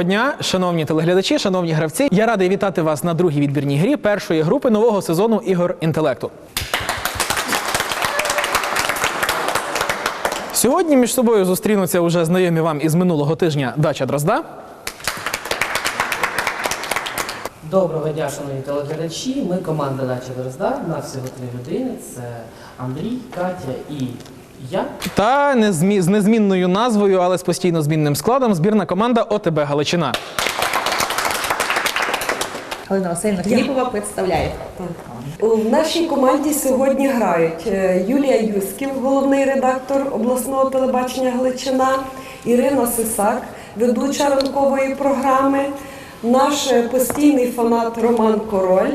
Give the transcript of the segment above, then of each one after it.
Доброго дня, шановні телеглядачі, шановні гравці. Я радий вітати вас на другій відбірній грі першої групи нового сезону ігор інтелекту. Сьогодні між собою зустрінуться уже знайомі вам із минулого тижня Дача Дрозда. Доброго дня, шановні телеглядачі. Ми команда Дача Дрозда. Нас всього три людини. Це Андрій, Катя і я. Та незмі- з незмінною назвою, але з постійно змінним складом збірна команда ОТБ Галичина. Галина Васильівна Філіпова представляє. В нашій команді сьогодні грають е, Юлія Юсків, головний редактор обласного телебачення Галичина, Ірина Сисак, ведуча ранкової програми, наш е, постійний фанат Роман Король,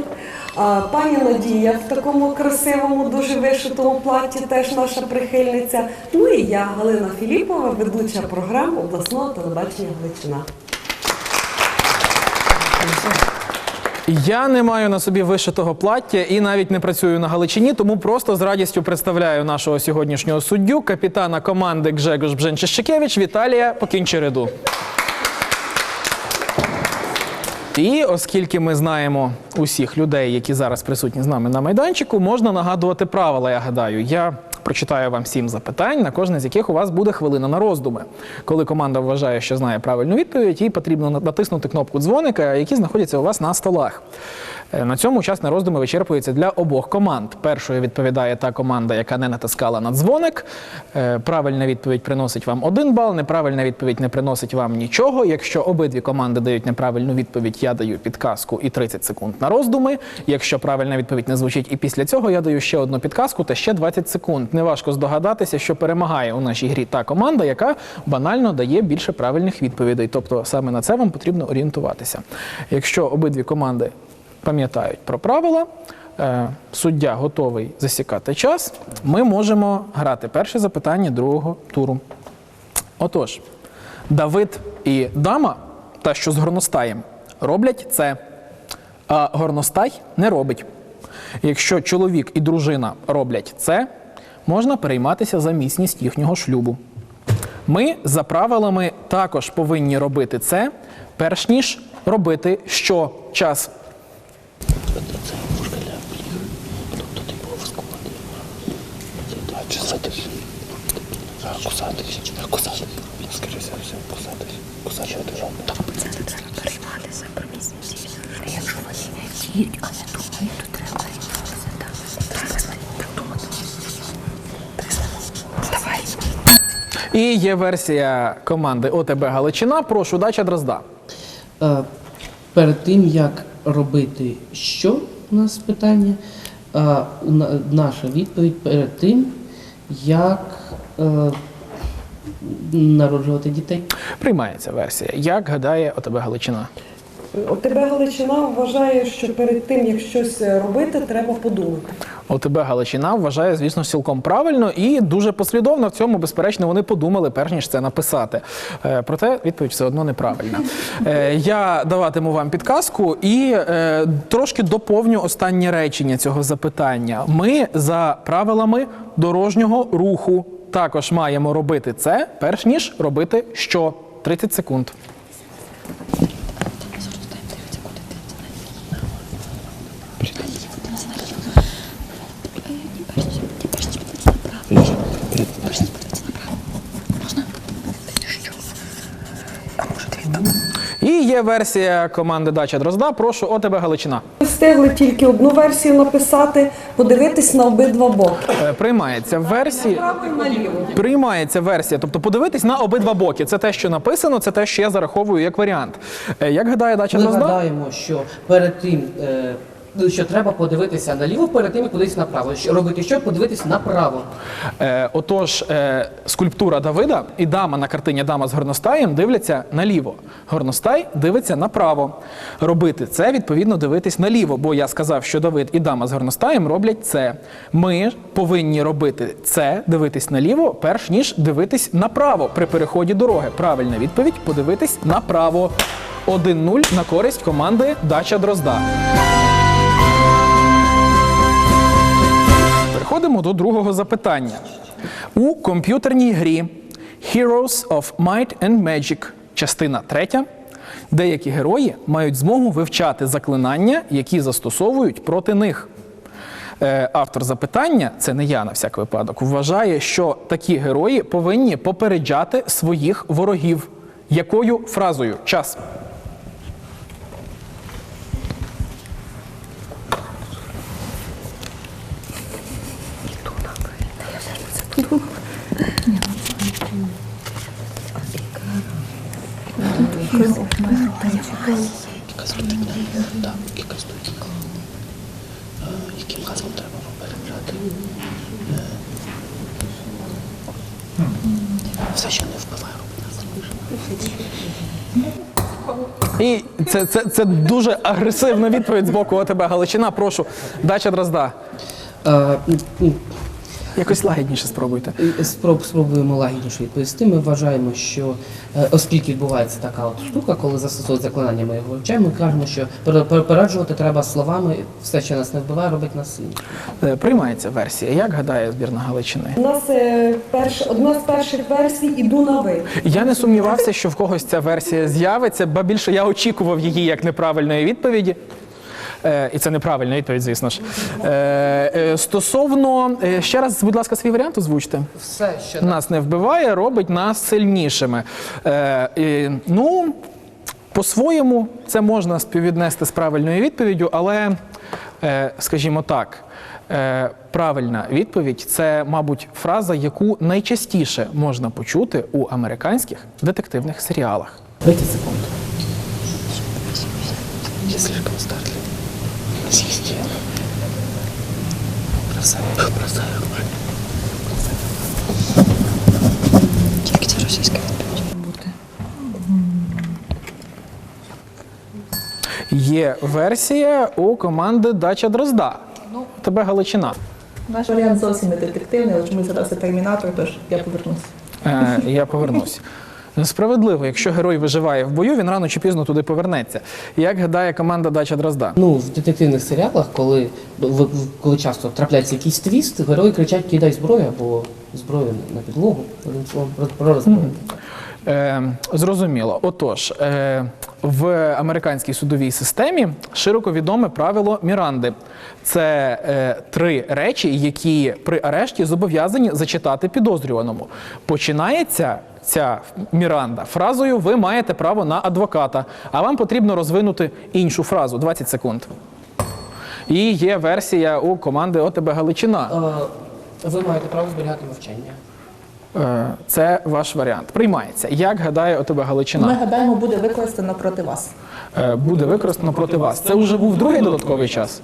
пані Надія в такому красивому, дуже вишитому платі, теж наша прихильниця. Ну і я, Галина Філіпова, ведуча програм обласного телебачення Галичина. Я не маю на собі вишитого плаття і навіть не працюю на Галичині, тому просто з радістю представляю нашого сьогоднішнього суддю, капітана команди Гжегош Бженчищикевич Віталія Покінчереду. І оскільки ми знаємо усіх людей, які зараз присутні з нами на майданчику, можна нагадувати правила, я гадаю. Я прочитаю вам сім запитань, на кожне з яких у вас буде хвилина на роздуми. Коли команда вважає, що знає правильну відповідь, їй потрібно натиснути кнопку дзвоника, які знаходяться у вас на столах. Е, На цьому час на роздуми вичерпується для обох команд. Першою відповідає та команда, яка не натискала на дзвоник. Е, Правильна відповідь приносить вам один бал, неправильна відповідь не приносить вам нічого. Якщо обидві команди дають неправильну відповідь, я даю підказку і 30 секунд на роздуми. Якщо правильна відповідь не звучить, і після цього я даю ще одну підказку та ще 20 секунд. Неважко здогадатися, що перемагає у нашій грі та команда, яка банально дає більше правильних відповідей. Тобто саме на це вам потрібно орієнтуватися. Якщо обидві команди пам'ятають про правила, е, суддя готовий засікати час, ми можемо грати перше запитання другого туру. Отож, Давид і дама, та що з горностаєм, роблять це, а горностай не робить. Якщо чоловік і дружина роблять це, можна перейматися за міцність їхнього шлюбу. Ми за правилами також повинні робити це, перш ніж робити що час. І є версія команди ОТБ Галичина. Прошу, дача Дрозда. Е, перед тим як робити що у нас питання, е, наша відповідь перед тим, як е, народжувати дітей. Приймається версія. Як гадає ОТБ Галичина? ОТБ Галичина вважає, що перед тим, як щось робити, треба подумати. ОТБ Галичина вважає, звісно, цілком правильно і дуже послідовно в цьому, безперечно, вони подумали, перш ніж це написати. Е, проте відповідь все одно неправильна. Е, я даватиму вам підказку і е, трошки доповню останнє речення цього запитання. Ми за правилами дорожнього руху також маємо робити це, перш ніж робити що? 30 секунд. І є версія команди Дача Дрозда. Прошу, ОТБ Галичина. Ми встигли тільки одну версію написати, подивитись на обидва боки. Е, Приймається версія. Приймається версія, тобто подивитись на обидва боки. Це те, що написано, це те, що я зараховую як варіант. Е, Як гадає Дача Ми Дрозда? гадаємо, що перед тим, е, що треба подивитися наліво, перед тим, як кудись направо. Що робити що? Подивитись направо. Е, отож, е, скульптура Давида і дама на картині Дама з горностаєм дивляться наліво. Горностай дивиться направо. Робити це, відповідно, дивитись наліво, бо я сказав, що Давид і дама з горностаєм роблять це. Ми повинні робити це, дивитись наліво, перш ніж дивитись направо при переході дороги. Правильна відповідь подивитись направо. 1-0 на користь команди Дача Дрозда. Переходимо до другого запитання. У комп'ютерній грі Heroes of Might and Magic, частина третя, Деякі герої мають змогу вивчати заклинання, які застосовують проти них. Е, Автор запитання, це не я на всяк випадок, вважає, що такі герої повинні попереджати своїх ворогів. Якою фразою? Час. І це, це, це дуже агресивна відповідь з боку ОТБ Галичина. Прошу, дача Дрозда. Якось лагідніше спробуйте. Спроб, спробуємо лагідніше відповісти. Ми вважаємо, що е, оскільки відбувається така от штука, коли застосовують заклинання, ми його вивчаємо, ми кажемо, що пере- перепереджувати треба словами все, що нас не вбиває, робить нас сильніше. Е, Приймається версія. Як гадає збірна Галичини? У нас е, перш, одна з перших версій іду на ви. Я не сумнівався, що в когось ця версія з'явиться, ба більше я очікував її як неправильної відповіді. Е, і це неправильна відповідь, звісно ж. Е, е, стосовно е, ще раз, будь ласка, свій варіант озвучте. Все, що Нас не вбиває, робить нас сильнішими. Е, е, ну, по-своєму, це можна співвіднести з правильною відповіддю, але, е, скажімо так, е, правильна відповідь це, мабуть, фраза, яку найчастіше можна почути у американських детективних серіалах. 30 секунд. Бросаю, бросаю. Тільки це російська бути. Є версія у команди Дача Дрозда. Тебе Галичина. Наш варіант зовсім не детективний, але чомусь зараз це термінатор, тож я повернусь. Е, я повернусь. Справедливо, якщо герой виживає в бою, він рано чи пізно туди повернеться. Як гадає команда Дача Дразда? Ну, в детективних серіалах, коли, коли часто трапляється якийсь твіст, герої кричать кидай зброю або зброю на підлогу. Про, розброю. Е, зрозуміло. Отож, е, в американській судовій системі широко відоме правило Міранди. Це е, три речі, які при арешті зобов'язані зачитати підозрюваному. Починається ця Міранда фразою Ви маєте право на адвоката, а вам потрібно розвинути іншу фразу 20 секунд. І є версія у команди ОТБ Галичина. Е, Ви маєте право зберігати мовчання. Е, Це ваш варіант. Приймається. Як гадає у тебе Галичина? Ми гадаємо, буде використано проти вас. е, буде використано проти вас. Це вже був другий додатковий час.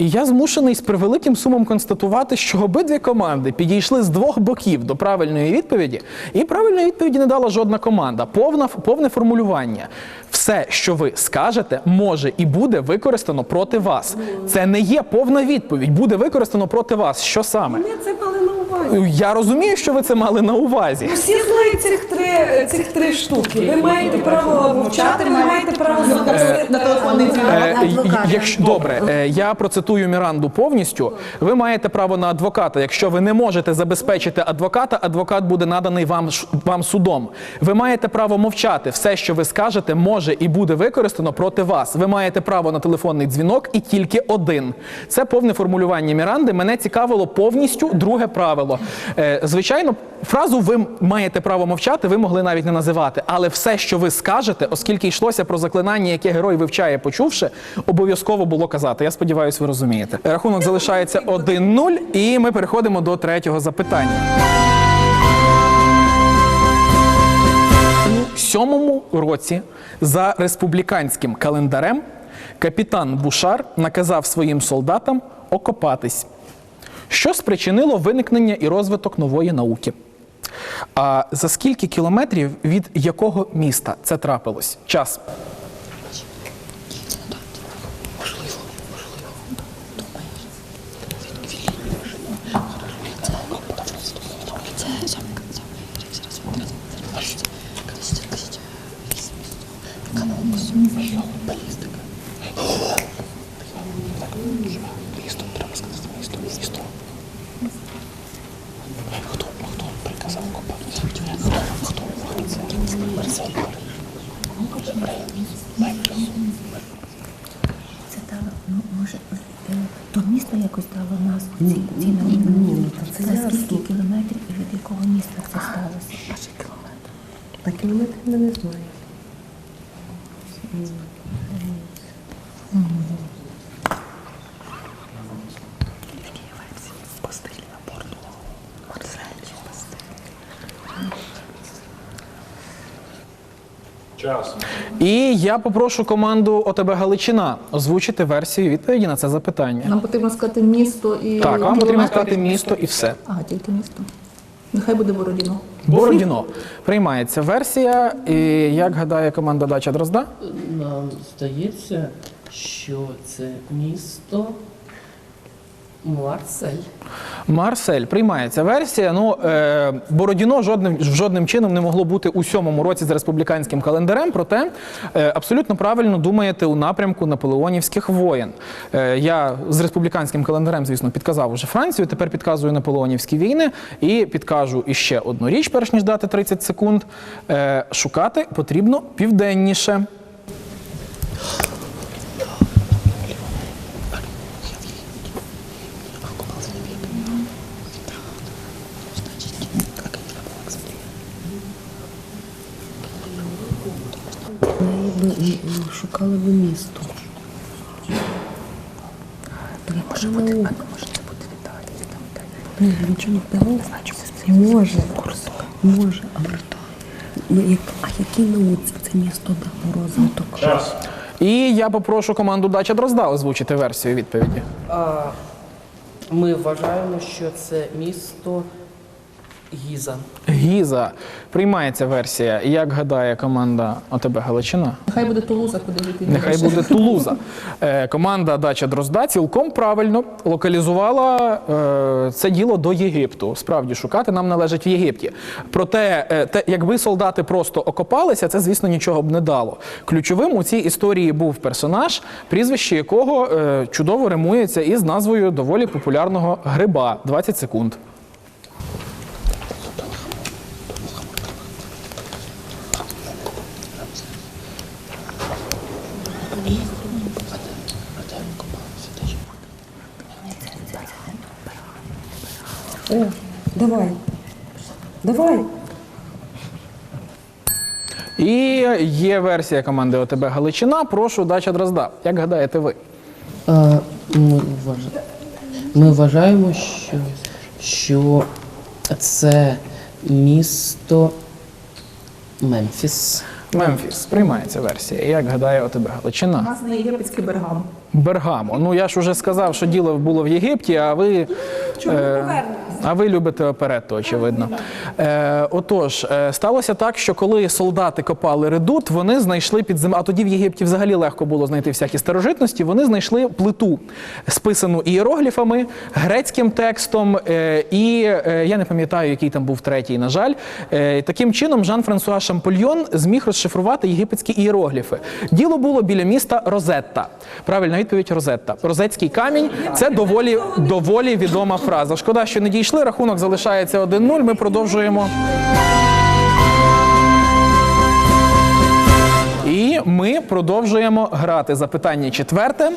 І я змушений з превеликим сумом констатувати, що обидві команди підійшли з двох боків до правильної відповіді, і правильної відповіді не дала жодна команда. Повна, повне формулювання. Все, що ви скажете, може і буде використано проти вас. Це не є повна відповідь. Буде використано проти вас. Що саме? Ми це мали на увазі. Я розумію, що ви це мали на увазі. Всі знають цих три, цих три штуки. Ви маєте право мовчати, ви маєте право запросити на телефонний дзвінок. Е. Якщо добре, е, я процитую Міранду повністю. Ви маєте право на адвоката. Якщо ви не можете забезпечити адвоката, адвокат буде наданий вам вам судом. Ви маєте право мовчати. Все, що ви скажете, може і буде використано проти вас. Ви маєте право на телефонний дзвінок і тільки один. Це повне формулювання Міранди. Мене цікавило повністю друге правило. Е, Звичайно, фразу ви маєте право мовчати, ви могли навіть не називати. Але все, що ви скажете, оскільки йшлося про заклинання, яке герой вивчає, почувши, обов'язково було казати. Я сподіваюся, ви розумієте. Рахунок залишається 1-0, і ми переходимо до третього запитання. У сьомому році за республіканським календарем капітан Бушар наказав своїм солдатам окопатись, що спричинило виникнення і розвиток нової науки. А за скільки кілометрів від якого міста це трапилось? Час. Це замок. Зараз Місто, треба сказати місто, місто. Хто, хто приказав копатися? Хто, хто це? Ні, ні, ні, ну, та це За ясно. скільки кілометрів і від якого міста це сталося? Аж кілометр. Та кілометрів ми не знаємо. І я попрошу команду ОТБ Галичина озвучити версію відповіді на це запитання. Нам потрібно сказати місто і Так, вам потрібно сказати місто і все. Ага, тільки місто. Нехай буде Бородіно. Бородіно. Приймається версія. І як гадає команда Дача Дрозда? Нам здається, що це місто Марсель. Марсель приймається версія. Ну е, Бородіно жодним жодним чином не могло бути у сьомому році за республіканським календарем. Проте е, абсолютно правильно думаєте у напрямку наполеонівських воєн. Е, я з республіканським календарем, звісно, підказав уже Францію. Тепер підказую наполеонівські війни і підкажу іще одну річ, перш ніж дати 30 секунд. Е, шукати потрібно південніше. Шукали би місто. Може бути, а може це бути Віталій, там де. Ні, нічого не вдалося. Може, може, але ну, як, а якій науці це місто дало розвиток? І я попрошу команду Дача Дрозда озвучити версію відповіді. А, ми вважаємо, що це місто Гіза. Гіза. Приймається версія. Як гадає команда ОТБ Галичина? Нехай буде Тулуза, куди йти. Нехай буде Тулуза. Е, команда Дача Дрозда цілком правильно локалізувала е, це діло до Єгипту. Справді шукати нам належить в Єгипті. Проте, е, те, якби солдати просто окопалися, це, звісно, нічого б не дало. Ключовим у цій історії був персонаж, прізвище якого е, чудово римується із назвою доволі популярного гриба 20 секунд. О, давай. Давай. І є версія команди ОТБ Галичина. Прошу Дача Дрозда. Як гадаєте ви? А, ми, вважаємо, ми вважаємо, що, що це місто Мемфіс. Мемфіс. сприймається версія. Як гадає У Галичина? нас не єгипетський бергам. Бергамо. Ну я ж уже сказав, що діло було в Єгипті, а ви. Чому е, а ви любите оперетту, очевидно. Е, отож, е, сталося так, що коли солдати копали редут, вони знайшли під землею, а тоді в Єгипті взагалі легко було знайти всякі старожитності. Вони знайшли плиту, списану ієрогліфами, грецьким текстом, е, і е, я не пам'ятаю, який там був третій, на жаль. Е, таким чином, Жан-Франсуа Шампольйон зміг розшифрувати єгипетські ієрогліфи. Діло було біля міста Розетта. Правильна відповідь Розетта. Розетський камінь це доволі, доволі відома фраза. Шкода, що не дійшли. Рахунок залишається 1-0. Ми продовжуємо. І ми продовжуємо грати. Запитання четверте.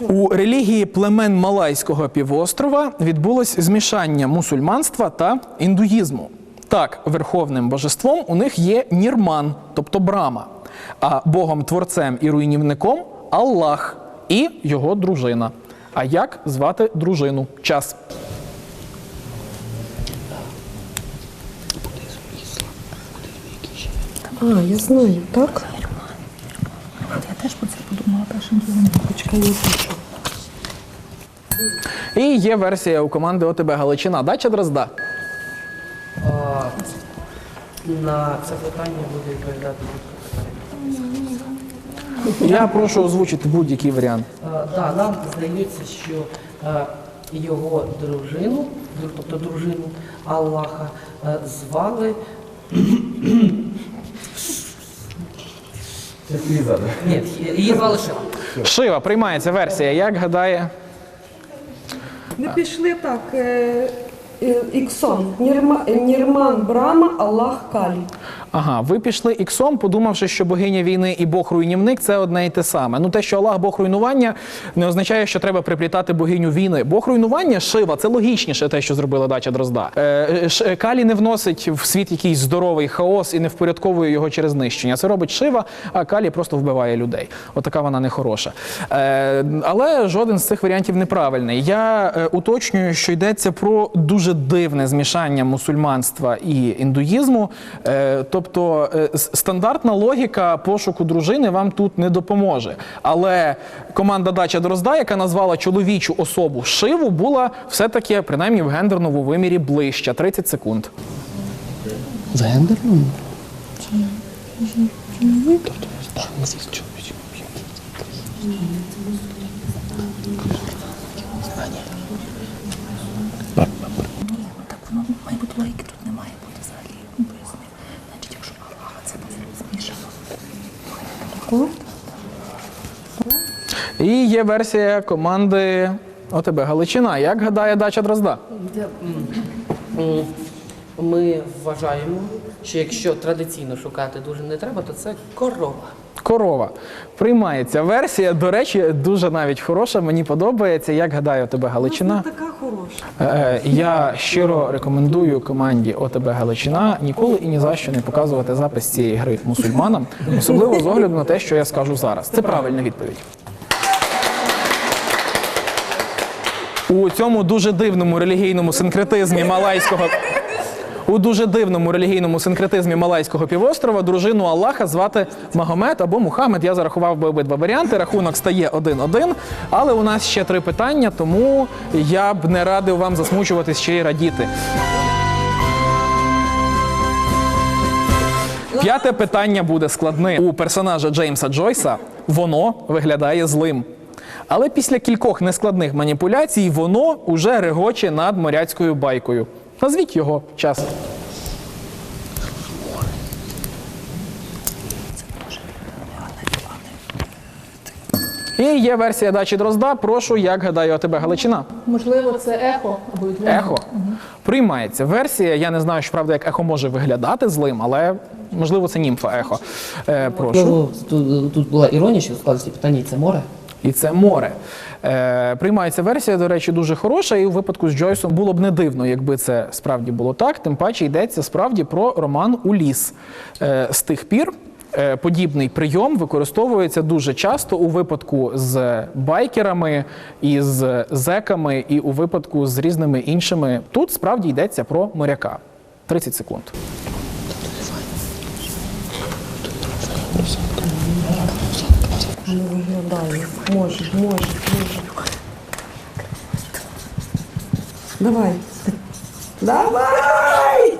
У релігії племен Малайського півострова відбулось змішання мусульманства та індуїзму. Так, верховним божеством у них є Нірман, тобто Брама, а богом-творцем і руйнівником Аллах і його дружина. А як звати дружину? Час. А, я знаю, так? От я теж про це подумала першим ділом. Почекай, я пишу. І є версія у команди ОТБ Галичина. Дача Дрозда. А, на це питання буде відповідати. Я прошу озвучити будь-який варіант. Да, нам здається, що а, його дружину, дру- тобто дружину Аллаха, а, звали. Ні, її звали Шива. Шива, приймається версія. Як гадає Ми пішли так. е, е, Іксон. Нірман Брама, Аллах Калі. Ага, ви пішли іксом, подумавши, що богиня війни і Бог руйнівник це одне і те саме. Ну те, що Аллах Бог руйнування, не означає, що треба приплітати богиню війни. Бог руйнування шива це логічніше те, що зробила дача Дрозда. Е, Ш- Калі не вносить в світ якийсь здоровий хаос і не впорядковує його через знищення. Це робить шива, а Калі просто вбиває людей. Отака вона нехороша. Е, але жоден з цих варіантів неправильний. Я е, уточнюю, що йдеться про дуже дивне змішання мусульманства і індуїзму. Е, е, с- стандартна логіка пошуку дружини вам тут не допоможе. Але команда Дача Дрозда, яка назвала чоловічу особу Шиву, була все-таки принаймні в гендерному вимірі ближча. 30 секунд. В гендерному? Так воно має бути логіки, тут не має бути взагалі. Поясни. Значить, якщо Аллаха це змішано. І є версія команди ОТБ Галичина. Як гадає Дача Дрозда? Ми вважаємо, що якщо традиційно шукати дуже не треба, то це корова. Корова. Приймається версія. До речі, дуже навіть хороша. Мені подобається. Як гадає ОТБ Галичина? Така хороша. Е, Я щиро рекомендую команді ОТБ Галичина ніколи і ні за що не показувати запис цієї гри мусульманам, особливо з огляду на те, що я скажу зараз. Це правильна відповідь. У цьому дуже дивному релігійному синкретизмі малайського. У дуже дивному релігійному синкретизмі Малайського півострова дружину Аллаха звати Магомед або Мухаммед. Я зарахував би обидва варіанти. Рахунок стає 1-1. Але у нас ще три питання, тому я б не радив вам засмучуватись ще й радіти. П'яте питання буде складним. У персонажа Джеймса Джойса воно виглядає злим. Але після кількох нескладних маніпуляцій воно уже регоче над моряцькою байкою. Назвіть його час. І є версія дачі Дрозда. Прошу, як гадає ОТБ Галичина. Можливо, це ехо або відлуння. Ехо приймається. Версія. Я не знаю, що правда, як ехо може виглядати злим, але можливо це німфа ехо. Е, прошу. Тут, тут була іронія, що в складності питання і це море. І це море. Е, приймається версія, до речі, дуже хороша. І у випадку з Джойсом було б не дивно, якби це справді було так. Тим паче йдеться справді про роман у ліс. Е, з тих пір е, подібний прийом використовується дуже часто у випадку з байкерами, і з зеками, і у випадку з різними іншими. Тут справді йдеться про моряка. 30 секунд. Не виглядає. Може, може, може. Давай. Давай!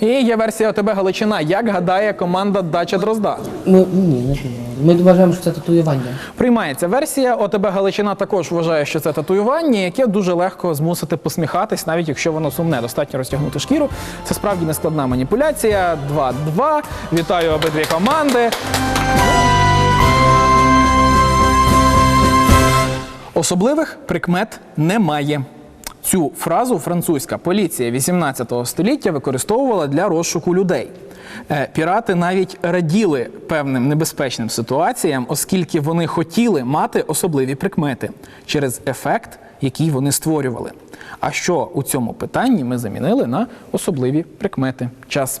І є версія ОТБ Галичина. Як гадає команда Дача Дрозда? Ми, ні, не думаю. Ми вважаємо, що це татуювання. Приймається версія. ОТБ Галичина також вважає, що це татуювання, яке дуже легко змусити посміхатись, навіть якщо воно сумне. Достатньо розтягнути шкіру. Це справді нескладна маніпуляція. 2-2. Вітаю обидві команди. Особливих прикмет немає. Цю фразу французька поліція 18 століття використовувала для розшуку людей. Е, Пірати навіть раділи певним небезпечним ситуаціям, оскільки вони хотіли мати особливі прикмети через ефект, який вони створювали. А що у цьому питанні ми замінили на особливі прикмети? Час.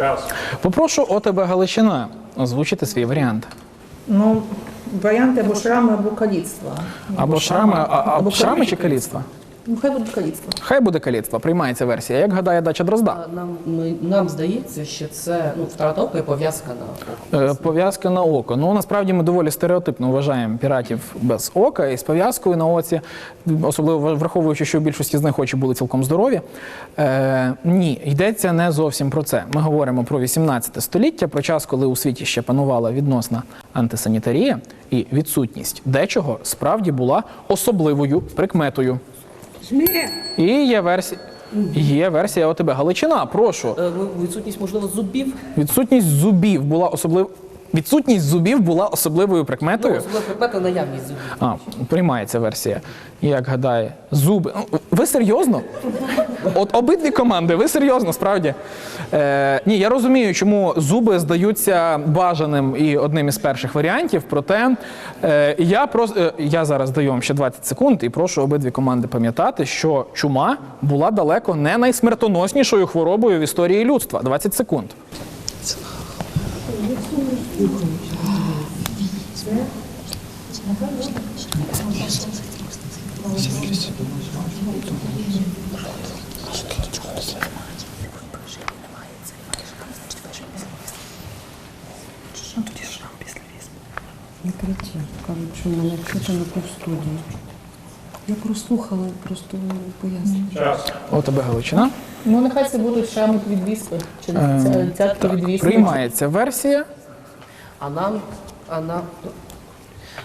створювала. Попрошу ОТБ Галичина. озвучити свій варіант. Ну, варіанти або шрами, або каліцтва. Або шрами, а, а, або шрами чи каліцтва. Ну, хай буде каліцтво. Хай буде каліцтво, приймається версія. Як гадає дача Дрозда? Нам, ми, нам здається, що це ну, втрата ока і пов'язка на око. Е, Пов'язка на око. Ну насправді ми доволі стереотипно вважаємо піратів без ока і з пов'язкою на оці, особливо враховуючи, що в більшості з них очі були цілком здорові. Е, ні, йдеться не зовсім про це. Ми говоримо про 18 століття, про час, коли у світі ще панувала відносна антисанітарія, і відсутність дечого справді була особливою прикметою. І є версія. Є версія у тебе Галичина. Прошу. Е, ви- Відсутність, можливо, зубів. Відсутність зубів була особлив... Відсутність зубів була особливою Ну, прикметою. особливо предмети наявність зубів. А, приймається версія. Як гадає, зуби. Ну, Ви серйозно? От обидві команди, ви серйозно, справді. Е, ні, я розумію, чому зуби здаються бажаним і одним із перших варіантів. Проте е, я прос... е, я зараз даю вам ще 20 секунд і прошу обидві команди пам'ятати, що чума була далеко не найсмертоноснішою хворобою в історії людства. 20 секунд. Не кричи, кажуть, що мене чути на студії. Я прослухала просто пояснення. От тебе Галичина. Ну, нехай це будуть шрами від віспи. Чи ця- цятки від віспи. Приймається версія. А нам, а нам,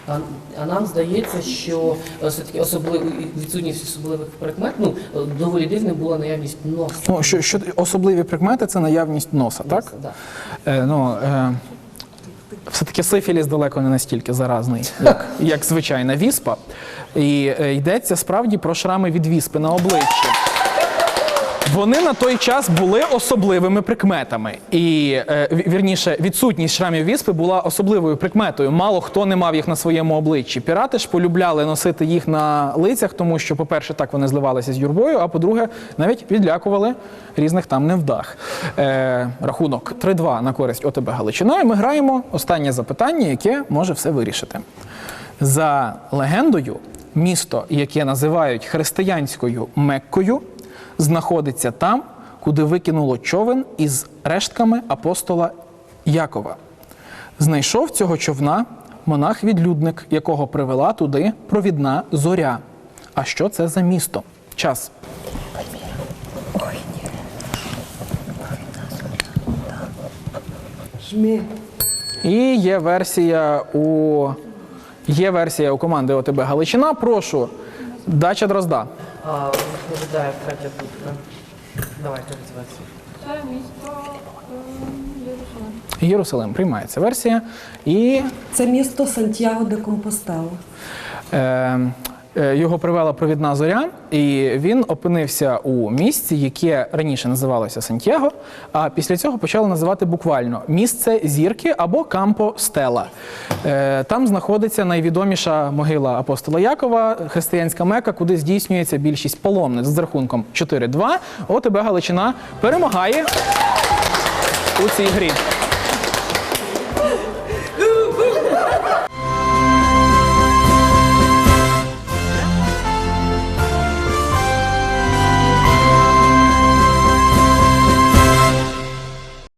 а, а нам здається, що е, все-таки особливий відсутність особливих прикмет, ну доволі дивним була наявність носа. Ну, що, що особливі прикмети це наявність носа, так? Да. Е, ну, е, все-таки сифіліс далеко не настільки заразний, як, як звичайна віспа. І е, йдеться справді про шрами від віспи на обличчі. Вони на той час були особливими прикметами. І е, вірніше, відсутність шрамів віспи була особливою прикметою. Мало хто не мав їх на своєму обличчі. Пірати ж полюбляли носити їх на лицях, тому що, по-перше, так вони зливалися з юрбою, а по-друге, навіть відлякували різних там невдах. Е, рахунок 3-2 на користь ОТБ Галичина. Ми граємо останнє запитання, яке може все вирішити. За легендою, місто, яке називають християнською Меккою, знаходиться там, куди викинуло човен із рештками апостола Якова. Знайшов цього човна монах-відлюдник, якого привела туди провідна зоря. А що це за місто? Час. І є версія у є версія у команди ОТБ Галичина. Прошу, дача Дрозда. Відповідає третя будка. Давайте розвиватися. Це місто ем, Єрусалим. Єрусалим приймається версія. І Це місто Сантьяго де Компостела. е, е, його привела провідна зоря, і він опинився у місці, яке раніше називалося Сантьяго, а після цього почали називати буквально місце зірки або Кампо Стела. Е, там знаходиться найвідоміша могила апостола Якова, християнська мека, куди здійснюється більшість паломниць з рахунком 4-2. ОТБ Галичина перемагає у цій грі.